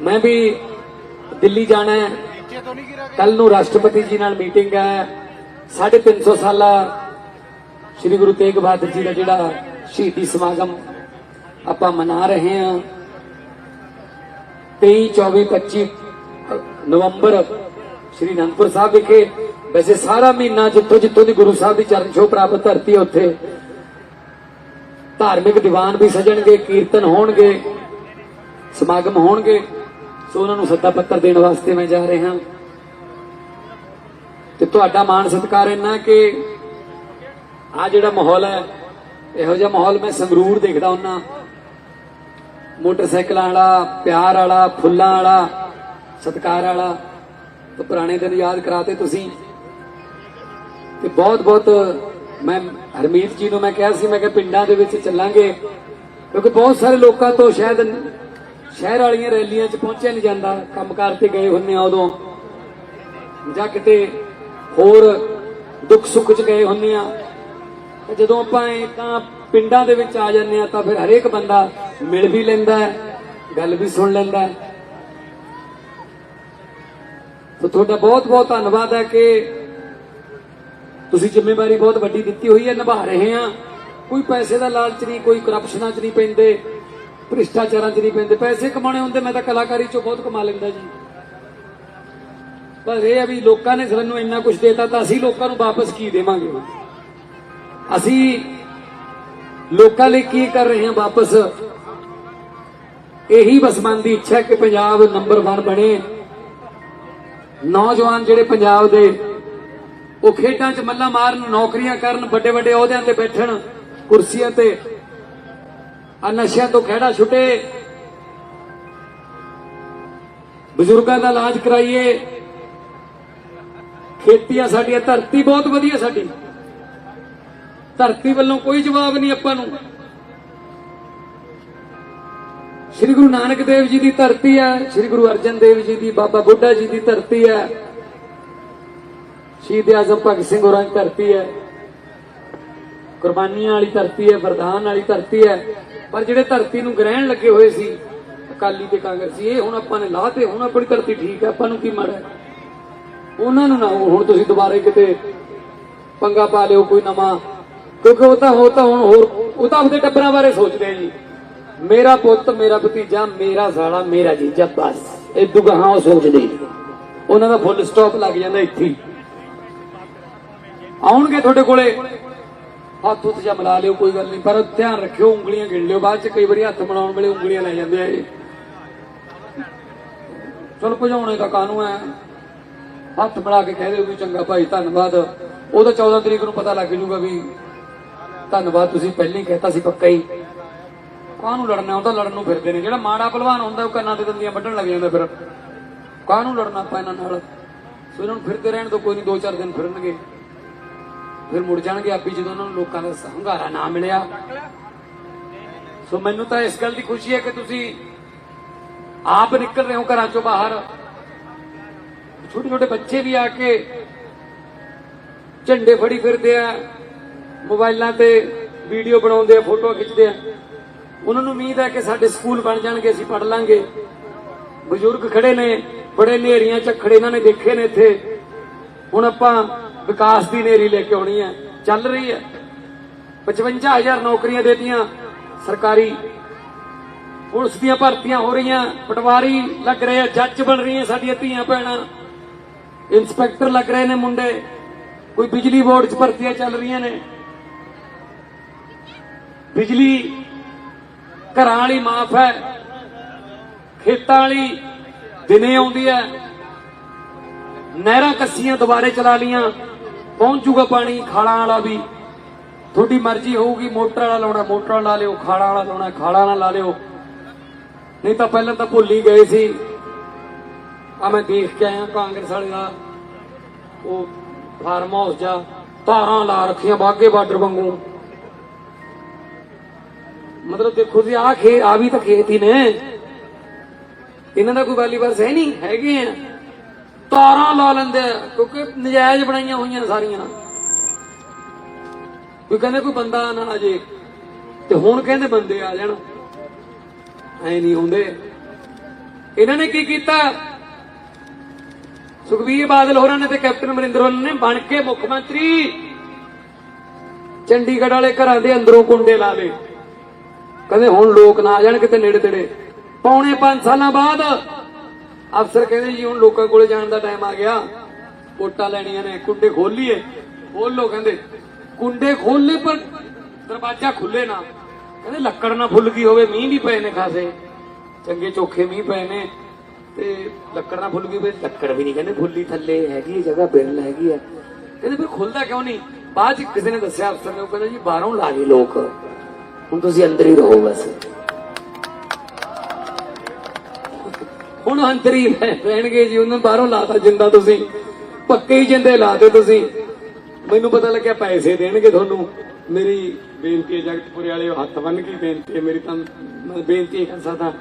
ਮੈਂ ਵੀ ਦਿੱਲੀ ਜਾਣਾ ਹੈ। ਕੱਲ ਨੂੰ ਰਾਸ਼ਟਰਪਤੀ ਜੀ ਨਾਲ ਮੀਟਿੰਗ ਹੈ। 350 ਸਾਲਾ ਸ੍ਰੀ ਗੁਰੂ ਤੇਗ ਬਹਾਦਰ ਜੀ ਦਾ ਜਿਹੜਾ ਸ਼ਹੀਦੀ ਸਮਾਗਮ ਆਪਾਂ ਮਨਾ ਰਹੇ ਹਾਂ। 23 24 25 ਨਵੰਬਰ ਸ੍ਰੀ ਅਨੰਦਪੁਰ ਸਾਹਿਬ ਵਿਖੇ ਵੈਸੇ ਸਾਰਾ ਮਹੀਨਾ ਜਿੱਥੋਂ ਜਿੱਥੋਂ ਦੀ ਗੁਰੂ ਸਾਹਿਬ ਦੀ ਚਰਨ ਛੋਹ ਪ੍ਰਾਪਤ ਧਰਤੀ ਉੱਥੇ ਧਾਰਮਿਕ ਦੀਵਾਨ ਵੀ ਸਜਣਗੇ, ਕੀਰਤਨ ਹੋਣਗੇ, ਸਮਾਗਮ ਹੋਣਗੇ। ਸੋ ਉਹਨਾਂ ਨੂੰ ਸੱਦਾ ਪੱਤਰ ਦੇਣ ਵਾਸਤੇ ਮੈਂ ਜਾ ਰਿਹਾ ਤੇ ਤੁਹਾਡਾ ਮਾਣ ਸਤਿਕਾਰ ਇੰਨਾ ਕਿ ਆ ਜਿਹੜਾ ਮਾਹੌਲ ਹੈ, ਇਹੋ ਜਿਹਾ ਮਾਹੌਲ ਮੈਂ ਸੰਗਰੂਰ ਦੇਖਦਾ ਹੁੰਨਾ ਮੋਟਰਸਾਈਕਲਾਂ ਵਾਲਾ, ਪਿਆਰ ਵਾਲਾ, ਫੁੱਲਾਂ ਵਾਲਾ, ਸਤਿਕਾਰ ਵਾਲਾ, ਤੇ ਪੁਰਾਣੇ ਦਿਨ ਯਾਦ ਕਰਾਤੇ ਤੁਸੀਂ। ਤੇ ਬਹੁਤ ਬਹੁਤ ਮੈਂ, ਹਰਮੀਤ ਜੀ ਨੂੰ ਮੈਂ ਕਿਹਾ ਸੀ, ਮੈਂ ਕਿ ਪਿੰਡਾਂ ਦੇ ਵਿੱਚ ਚੱਲਾਂਗੇ, ਕਿਉਂਕਿ ਬਹੁਤ ਸਾਰੇ ਲੋਕਾਂ ਤੋਂ ਸ਼ਾਇਦ ਸ਼ਹਿਰ ਵਾਲੀਆਂ ਰੈਲੀਆਂ 'ਚ ਪਹੁੰਚਿਆ ਨਹੀਂ ਜਾਂਦਾ, ਕੰਮਕਾਰ ਤੇ ਗਏ ਹੁੰਨੇ ਆ ਉਦੋਂ। ਜਾਂ ਕਿਤੇ ਹੋਰ ਦੁੱਖ ਸੁੱਖ 'ਚ ਗਏ ਹੁੰਨੇ ਆ। ਤੇ ਜਦੋਂ ਆਪਾਂ ਇਦਾਂ ਪਿੰਡਾਂ ਦੇ ਵਿੱਚ ਆ ਜਾਂਦੇ ਆ ਤਾਂ ਫਿਰ ਹਰੇਕ ਬੰਦਾ ਮਿਲ ਵੀ ਲੈਂਦਾ ਹੈ, ਗੱਲ ਵੀ ਸੁਣ ਲੈਂਦਾ ਹੈ। ਤਾਂ ਤੁਹਾਡਾ ਬਹੁਤ ਬਹੁਤ ਧੰਨਵਾਦ ਹੈ ਕਿ ਤੁਸੀਂ ਜ਼ਿੰਮੇਵਾਰੀ ਬਹੁਤ ਵੱਡੀ ਦਿੱਤੀ ਹੋਈ ਹੈ, ਨਿਭਾ ਰਹੇ ਆ। ਕੋਈ ਪੈਸੇ ਦਾ ਲਾਲਚ ਨਹੀਂ, ਕੋਈ ਕਰਪਸ਼ਨਾਂ 'ਚ ਨਹੀਂ ਪੈਂਦੇ। ਭ੍ਰਿਸ਼ਟਾਚਾਰਾਂ 'ਚ ਨਹੀਂ ਪੈਂਦੇ। ਪੈਸੇ ਕਮਾਉਣੇ ਹੁੰਦੇ, ਮੈਂ ਤਾਂ ਕਲਾਕਾਰੀ 'ਚੋਂ ਬਹੁਤ ਕਮਾ ਲੈਂਦਾ ਜੀ। ਪਰ ਇਹ ਆ ਵੀ ਲੋਕਾਂ ਨੇ ਸਾਨੂੰ ਇੰਨਾ ਕੁਝ ਦੇਤਾ ਤਾਂ ਅਸੀਂ ਲੋਕਾਂ ਨੂੰ ਵਾਪਸ ਕੀ ਦੇਵਾਂਗੇ? ਅਸੀਂ ਲੋਕਾਂ ਲਈ ਕੀ ਕਰ ਰਹੇ ਹਾਂ ਵਾਪਸ? ਇਹੀ ਬਸ ਮਨ ਦੀ ਇੱਛਾ ਕਿ ਪੰਜਾਬ ਨੰਬਰ 1 ਬਣੇ। ਨੌਜਵਾਨ ਜਿਹੜੇ ਪੰਜਾਬ ਦੇ, ਉਹ ਖੇਡਾਂ 'ਚ ਮੱਲਾ ਮਾਰਨ, ਨੌਕਰੀਆਂ ਕਰਨ ਵੱਡੇ ਵੱਡੇ ਅਹੁਦਿਆਂ ਤੇ ਬੈਠਣ, ਕੁਰਸੀਆਂ ਤੇ ਆ ਨਸ਼ਿਆਂ ਤੋਂ ਖਹਿੜਾ ਛੁੱਟੇ। ਬਜ਼ੁਰਗਾਂ ਦਾ ਇਲਾਜ ਕਰਾਈਏ। ਖੇਤੀਆਂ ਸਾਡੀਆਂ, ਧਰਤੀ ਬਹੁਤ ਵਧੀਆ ਸਾਡੀ। ਧਰਤੀ ਵੱਲੋਂ ਕੋਈ ਜਵਾਬ ਨਹੀਂ ਆਪਾਂ ਨੂੰ। ਸ੍ਰੀ ਗੁਰੂ ਨਾਨਕ ਦੇਵ ਜੀ ਦੀ ਧਰਤੀ ਹੈ, ਸ੍ਰੀ ਗੁਰੂ ਅਰਜਨ ਦੇਵ ਜੀ ਦੀ, ਬਾਬਾ ਬੁੱਢਾ ਜੀ ਦੀ ਧਰਤੀ ਹੈ। ਸ਼ਹੀਦ ਆਜ਼ਮ ਭਗਤ ਸਿੰਘ ਹੋਰਾਂ ਦੀ ਧਰਤੀ ਹੈ। ਕੁਰਬਾਨੀਆਂ ਵਾਲੀ ਧਰਤੀ ਹੈ, ਵਰਦਾਨ ਵਾਲੀ ਧਰਤੀ ਹੈ। ਪਰ ਜਿਹੜੇ ਧਰਤੀ ਨੂੰ ਗ੍ਰਹਿਣ ਲੱਗੇ ਹੋਏ ਸੀ, ਅਕਾਲੀ ਤੇ ਕਾਂਗਰਸੀ, ਇਹ ਹੁਣ ਆਪਾਂ ਨੇ ਲਾਤੇ ਹੁਣ ਆਪਣੀ ਧਰਤੀ ਠੀਕ ਹੈ, ਆਪਾਂ ਨੂੰ ਕੀ ਮਾੜਾ ਉਹਨਾਂ ਨੂੰ ਨਾ ਹੁਣ ਤੁਸੀਂ ਦੁਬਾਰੇ ਕਿਤੇ ਪੰਗਾ ਪਾ ਲਿਓ ਕੋਈ ਨਵਾਂ। ਕਿਉਂਕਿ ਉਹ ਤਾਂ ਉਹ ਤਾਂ ਹੁਣ ਹੋਰ, ਉਹ ਤਾਂ ਆਪਣੇ ਟੱਬਰਾਂ ਬਾਰੇ ਸੋਚਦੇ ਆ ਜੀ। ਮੇਰਾ ਪੁੱਤ, ਮੇਰਾ ਭਤੀਜਾ, ਮੇਰਾ ਸਾਲਾ, ਮੇਰਾ ਜੀਜਾ, ਬਸ। ਇਹ ਦੁਗਾਹਾਂ ਉਹ ਸੋਚਦੇ ਉਹਨਾਂ ਦਾ ਫੁੱਲ ਸਟਾਪ ਲੱਗ ਜਾਂਦਾ ਇੱਥੇ ਆਉਣਗੇ ਤੁਹਾਡੇ ਕੋਲੇ। ਹੱਥ ਉੱਤੇ ਜਾਂ ਮਿਲਾ ਲਿਓ, ਕੋਈ ਗੱਲ ਨਹੀਂ। ਪਰ ਧਿਆਨ ਰੱਖਿਓ, ਉਂਗਲੀਆਂ ਗਿਣ ਲਿਓ। ਬਾਅਦ ਚ ਕਈ ਵਾਰੀ ਹੱਥ ਮਿਲਾਉਣ ਵੇਲੇ ਉਂਗਲੀਆਂ ਲੈ ਜਾਂਦੇ ਆ ਇਹ। ਚਲ, ਭਜਾਉਣੇ ਦਾ ਕਾਨੂੰਨ ਹੈ। ਹੱਥ ਮਿਲਾ ਕੇ ਕਹਿ ਦਿਓ ਵੀ ਚੰਗਾ ਭਾਈ, ਧੰਨਵਾਦ। ਉਹ ਤਾਂ 14 ਤਰੀਕ ਨੂੰ ਪਤਾ ਲੱਗ ਜੂਗਾ ਵੀ ਧੰਨਵਾਦ, ਤੁਸੀਂ ਪਹਿਲਾਂ ਹੀ ਕਹਿਤਾ ਸੀ, ਪੱਕਾ ਹੀ। ਕਾਹਨੂੰ ਲੜਨਾ? ਹੁੰਦਾ ਲੜਨ ਨੂੰ ਫਿਰਦੇ ਨੇ। ਜਿਹੜਾ ਮਾੜਾ ਪਹਿਲਵਾਨ ਹੁੰਦਾ, ਉਹ ਕੰਨਾਂ ਤੇ ਦੰਦੀਆਂ ਵੱਢਣ ਲੱਗ ਜਾਂਦਾ ਫਿਰ। ਕਾਹਨੂੰ ਲੜਨਾ ਆਪਾਂ ਇਹਨਾਂ ਨਾਲ? ਸੋ ਇਹਨਾਂ ਨੂੰ ਫਿਰਦੇ ਰਹਿਣ ਤੋਂ ਕੋਈ ਨਹੀਂ, ਦੋ ਚਾਰ ਦਿਨ ਫਿਰਨਗੇ। ਫਿਰ ਮੁੜ ਜਾਣਗੇ ਆਪੀ ਜਦੋਂ ਉਹਨਾਂ ਨੂੰ ਲੋਕਾਂ ਦਾ ਹੰਗਾਰਾ ਨਾ ਮਿਲਿਆ। ਸੋ ਮੈਨੂੰ ਤਾਂ ਇਸ ਗੱਲ ਦੀ ਖੁਸ਼ੀ ਹੈ ਕਿ ਤੁਸੀਂ ਆਪ ਨਿਕਲ ਰਹੇ ਹੋ ਘਰਾਂ ਚੋਂ ਬਾਹਰ। ਛੋਟੇ ਛੋਟੇ ਬੱਚੇ ਵੀ ਆ ਕੇ ਝੰਡੇ ਫੜੀ ਫਿਰਦੇ ਆ, ਮੋਬਾਈਲਾਂ ਤੇ ਵੀਡੀਓ ਬਣਾਉਂਦੇ ਆ ਫੋਟੋ ਖਿੱਚਦੇ ਆ। ਉਹਨਾਂ ਨੂੰ ਉਮੀਦ ਹੈ ਕਿ ਸਾਡੇ ਸਕੂਲ ਬਣ ਜਾਣਗੇ, ਅਸੀਂ ਪੜ ਲਾਂਗੇ। ਬਜ਼ੁਰਗ ਖੜੇ ਨੇ, ਬੜੇ ਨੇਰੀਆਂ ਝੱਖੜੇ ਇਹਨਾਂ ਨੇ ਦੇਖੇ ਨੇ ਇੱਥੇ। ਹੁਣ ਆਪਾਂ ਵਿਕਾਸ ਦੀ ਨੇਰੀ ਲੈ ਕੇ ਆਉਣੀ ਹੈ, ਚੱਲ ਰਹੀ ਹੈ। 55000 ਨੌਕਰੀਆਂ ਦੇਤੀਆਂ ਸਰਕਾਰੀ। ਪੁਲਿਸ ਦੀਆਂ ਭਰਤੀਆਂ ਹੋ ਰਹੀਆਂ, ਪਟਵਾਰੀ ਲੱਗ ਰਹੇ ਆ, ਜੱਜ ਬਣ ਰਹੀਆਂ ਸਾਡੀਆਂ ਧੀਆਂ ਭੈਣਾਂ। ਇੰਸਪੈਕਟਰ ਲੱਗ ਰਹੇ ਨੇ ਮੁੰਡੇ। ਕੋਈ ਬਿਜਲੀ ਬੋਰਡ 'ਚ ਭਰਤੀਆਂ ਚੱਲ ਰਹੀਆਂ ਨੇ। ਬਿਜਲੀ ਘਰਾਂ ਵਾਲੀ ਮਾਫ ਹੈ। ਖੇਤਾਂ ਵਾਲੀ ਦਿਨੇ ਆਉਂਦੀ ਹੈ। ਨਹਿਰਾਂ ਕੱਸੀਆਂ ਦੁਬਾਰੇ ਚਲਾ ਲੀਆਂ ਪਹੁੰਚ ਜੂਗਾ ਪਾਣੀ, ਖਾਲਾਂ ਵਾਲਾ ਵੀ। ਤੁਹਾਡੀ ਮਰਜ਼ੀ ਹੋਊਗੀ, ਮੋਟਰ ਵਾਲਾ ਲਾਉਣਾ, ਮੋਟਰ ਲਾ ਲਿਓ, ਖਾਲਾਂ ਵਾਲਾ ਲਾਉਣਾ, ਖਾਲਾਂ ਨਾਲ ਲਾ ਲਿਓ। ਨਹੀਂ ਤਾਂ ਪਹਿਲਾਂ ਤਾਂ ਭੁੱਲ ਹੀ ਗਏ ਸੀ। ਆ ਮੈਂ ਦੇਖ ਕੇ ਆਇਆ ਕਾਂਗਰਸ ਵਾਲੇ ਦਾ। ਉਹ ਫਾਰਮ ਹਾਊਸ ਜਾ ਤਾਰਾਂ ਲਾ ਰੱਖੀਆਂ ਬਾਗੇ ਬਾਰਡਰ ਵਾਂਗੂ। ਮਤਲਬ ਦੇਖੋ ਜੀ ਆ ਖੇ ਆ ਵੀ ਤਾਂ ਖੇਤ ਹੀ ਨੇ। ਇਹਨਾਂ ਦਾ ਕੋਈ ਵਾਲੀਵਾਰਸ ਹੈ ਨਹੀਂ, ਹੈਗੇ ਆ। ਤਾਰਾਂ ਲਾ ਲੈਂਦੇ ਕਿਉਂਕਿ ਨਜਾਇਜ਼ ਬਣਾਈਆਂ ਹੋਈਆਂ ਸਾਰੀਆਂ। ਕੋਈ ਕਹਿੰਦੇ ਕੋਈ ਬੰਦਾ ਨਾ ਆ ਜੇ ਤੇ ਹੁਣ ਕਹਿੰਦੇ ਬੰਦੇ ਆ ਜਾਣ। ਐ ਨਹੀਂ ਹੁੰਦੇ। ਇਹਨਾਂ ਨੇ ਕੀ ਕੀਤਾ? ਸੁਖਬੀਰ ਬਾਦਲ ਹੋਰਾਂ ਨੇ ਤੇ ਕੈਪਟਨ ਅਮਰਿੰਦਰ ਹੋਰਾਂ ਨੇ ਬਣ ਕੇ ਮੁੱਖ ਮੰਤਰੀ ਚੰਡੀਗੜ੍ਹ ਵਾਲੇ ਘਰਾਂ ਦੇ ਅੰਦਰੋਂ ਕੁੰਡੇ ਲਾ ਲਏ ਕਹਿੰਦੇ ਹੁਣ ਲੋਕ ਨਾ ਆ ਜਾਣ ਕਿਤੇ ਨੇੜੇ ਤੇੜੇ। ਪੌਣੇ 5 ਸਾਲਾਂ ਬਾਅਦ ਅਫਸਰ ਕਹਿੰਦੇ ਜੀ, ਹੁਣ ਲੋਕਾਂ ਕੋਲੇ ਜਾਣ ਦਾ ਟਾਈਮ ਆ ਗਿਆ। ਵੋਟਾਂ ਲੈਣੀਆਂ ਨੇ, ਕੁੰਡੇ ਖੋਲੀਏ। ਖੋਲ ਲੋ ਕਹਿੰਦੇ। ਕੁੰਡੇ ਖੋਲੇ ਪਰ ਦਰਵਾਜ਼ਾ ਖੁੱਲੇ ਨਾ। ਕਹਿੰਦੇ, ਲੱਕੜ ਨਾ ਫੁੱਲ ਗਈ ਹੋਵੇ, ਮੀਂਹ ਵੀ ਪਏ ਨੇ ਖਾਸੇ। ਚੰਗੇ ਚੋਖੇ ਮੀਂਹ ਪਏ ਨੇ। ਤੇ ਲੱਕੜ ਨਾ ਫੁੱਲ ਗਈ ਹੋਵੇ, ਲੱਕੜ ਵੀ ਨਹੀਂ, ਕਹਿੰਦੇ, ਫੁੱਲੀ ਥੱਲੇ ਹੈਗੀ ਹੈ, ਜਗ੍ਹਾ ਬਿਰਲ ਹੈਗੀ ਹੈ। ਕਹਿੰਦੇ, ਫਿਰ ਖੁੱਲਦਾ ਕਿਉਂ ਨਹੀਂ? ਬਾਅਦ ਚ ਕਿਸੇ ਨੇ ਦੱਸਿਆ ਅਫਸਰ ਨੇ, ਉਹ ਕਹਿੰਦਾ ਜੀ, ਬਾਹਰੋਂ ਲਾ ਗਏ ਲੋਕ। ਹੁਣ ਤੁਸੀਂ ਅੰਦਰ ਹੀ ਰਹੋ ਬਸ। ਹੁਣ ਅੰਦਰ ਹੀ ਰਹਿਣਗੇ ਜੀ, ਉਹਨਾਂ ਬਾਹਰੋਂ ਲਾਤਾ ਜਿੰਦਾ ਤੁਸੀਂ। ਪੱਕੇ ਹੀ ਜਿੰਦੇ ਲਾਤੇ ਤੁਸੀਂ। ਮੈਨੂੰ ਪਤਾ ਲੱਗਿਆ ਪੈਸੇ ਦੇਣਗੇ ਤੁਹਾਨੂੰ। ਮੇਰੀ ਬੇਨਤੀ ਹੈ, ਜਗਤਪੁਰੇ ਵਾਲੇ ਹੱਥ ਬੰਨ ਕੇ ਬੇਨਤੀ ਹੈ, ਮੇਰੀ ਤਾਂ ਬੇਨਤੀ ਇਹ ਕਰ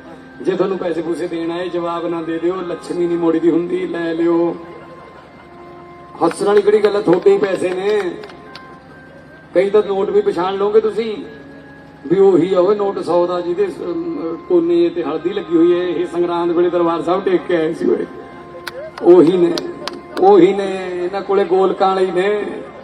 ਜੇ ਤੁਹਾਨੂੰ ਪੈਸੇ ਪੂਸੇ ਦੇਣ ਆਏ, ਜਵਾਬ ਨਾ ਦੇ ਦਿਓ, ਲੱਛਮੀ ਨਹੀਂ ਮੋੜੀ ਦੀ ਹੁੰਦੀ, ਲੈ ਲਿਓ। ਹੱਸਣ ਵਾਲੀ ਕਿਹੜੀ ਗੱਲ ਹੈ ਤੁਹਾਡੇ ਹੀ ਪੈਸੇ ਨੇ। ਕਈ ਤਾਂ ਨੋਟ ਵੀ ਪਛਾਣ ਲਓਗੇ ਤੁਸੀਂ। ਵੀ ਉਹੀ ਆ ਉਹ ਨੋਟ 100 ਦਾ ਜਿਹਦੇ ਕੋਨੇ ਤੇ ਹਲਦੀ ਲੱਗੀ ਹੋਈ ਹੈ, ਇਹ ਸੰਗਰਾਂਦ ਵੇਲੇ ਦਰਬਾਰ ਸਾਹਿਬ ਟੇਕ ਕੇ ਆਏ ਸੀ ਓਏ। ਉਹੀ ਨੇ ਉਹੀ ਨੇ, ਇਹਨਾਂ ਕੋਲੇ ਗੋਲਕਾਂ ਵਾਲੇ ਨੇ।